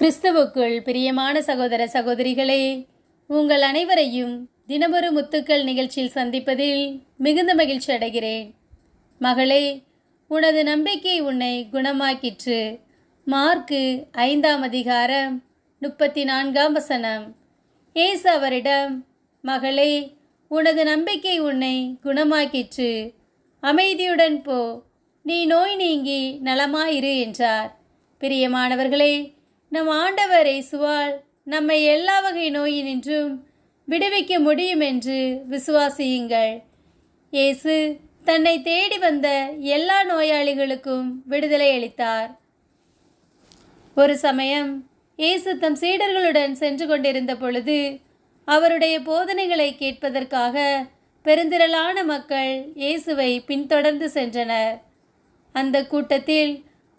கிறிஸ்துவுக்குள் பிரியமான சகோதர சகோதரிகளே உங்கள் அனைவரையும் தினமொரு முத்துக்கள் நிகழ்ச்சியில் சந்திப்பதில் மிகுந்த மகிழ்ச்சி அடைகிறேன். மகளே உனது நம்பிக்கை உன்னை குணமாக்கிற்று. மார்க்கு ஐந்தாம் அதிகாரம் முப்பத்தி நான்காம் வசனம். ஏசு அவரிடம் மகளே உனது நம்பிக்கை உன்னை குணமாக்கிற்று. அமைதியுடன் போ நீ நோய் நீங்கி நலமாயிரு என்றார். பிரியமானவர்களே நம் ஆண்டவர் இயேசுவால் நம்மை எல்லா வகை நோயினின்றும் விடுவிக்க முடியும் என்று விசுவாசியுங்கள். இயேசு தன்னை தேடி வந்த எல்லா நோயாளிகளுக்கும் விடுதலை அளித்தார். ஒரு சமயம் இயேசு தம் சீடர்களுடன் சென்று கொண்டிருந்த பொழுது அவருடைய போதனைகளை கேட்பதற்காக பெருந்திரளான மக்கள் இயேசுவை பின்தொடர்ந்து சென்றனர். அந்த கூட்டத்தில்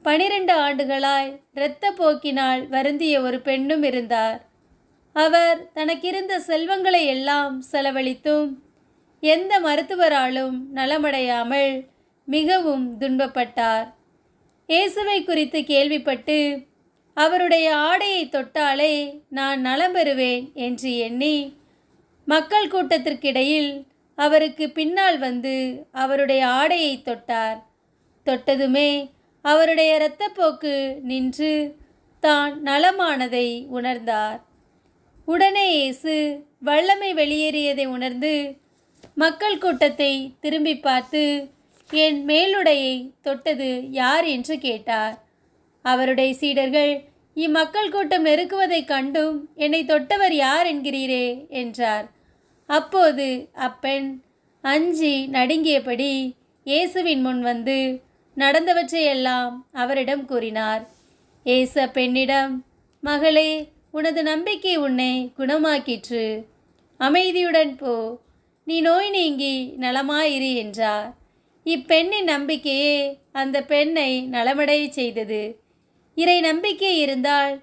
பனிரெண்டு ஆண்டுகளாய் இரத்த போக்கினால் வருந்திய ஒரு பெண்ணும் இருந்தார். அவர் தனக்கிருந்த செல்வங்களை எல்லாம் செலவழித்தும் எந்த மருத்துவராலும் நலமடையாமல் மிகவும் துன்பப்பட்டார். இயேசுவை குறித்து கேள்விப்பட்டு அவருடைய ஆடையை தொட்டாலே நான் நலம் பெறுவேன் என்று எண்ணி மக்கள் கூட்டத்திற்கிடையில் அவருக்கு பின்னால் வந்து அவருடைய ஆடையை தொட்டார். தொட்டதுமே அவருடைய இரத்தப்போக்கு நின்று தான் நலமானதை உணர்ந்தார். உடனே இயேசு வல்லமை வெளியேறியதை உணர்ந்து மக்கள் கூட்டத்தை திரும்பி பார்த்து என் மேலுடையை தொட்டது யார்? என்று கேட்டார். அவருடைய சீடர்கள் இம்மக்கள் கூட்டம் நெருக்குவதைக் கண்டும் என்னை தொட்டவர் யார் என்கிறீரே? என்றார். அப்போது அப்பெண் அஞ்சி நடுங்கியபடி இயேசுவின் முன் வந்து நடந்தவற்றையெல்லாம் அவரிடம் கூறினார். ஏச பெண்ணிடம் மகளே உனது நம்பிக்கை உன்னை குணமாக்கிற்று. அமைதியுடன் போ நீ நோய் நீங்கி நலமாயிரு என்றார். இப்பெண்ணின் நம்பிக்கையே அந்த பெண்ணை நலமடைய செய்தது. இறை நம்பிக்கை இருந்தால்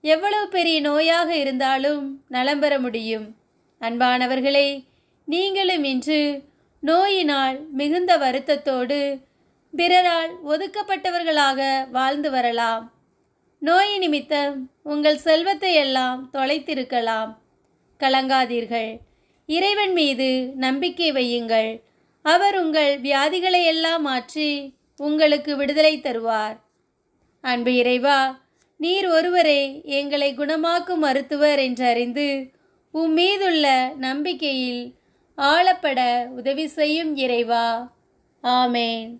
எவ்வளவு பெரிய நோயாக இருந்தாலும் நலம் பெற முடியும். அன்பானவர்களே நீங்களும் இன்று நோயினால் மிகுந்த வருத்தத்தோடு பிறரால் ஒதுக்கப்பட்டவர்களாக வாழ்ந்து வரலாம். நோய் நிமித்தம் உங்கள் செல்வத்தை எல்லாம் தொலைத்திருக்கலாம். கலங்காதீர்கள். இறைவன் மீது நம்பிக்கை வையுங்கள். அவர் உங்கள் வியாதிகளை எல்லாம் மாற்றி உங்களுக்கு விடுதலை தருவார். அன்பு இறைவா நீர் ஒருவரே எங்களை குணமாக்கும் மருத்துவர் என்றறிந்து உம் மீதுள்ள நம்பிக்கையில் ஆளப்பட உதவி செய்யும் இறைவா. ஆமேன்.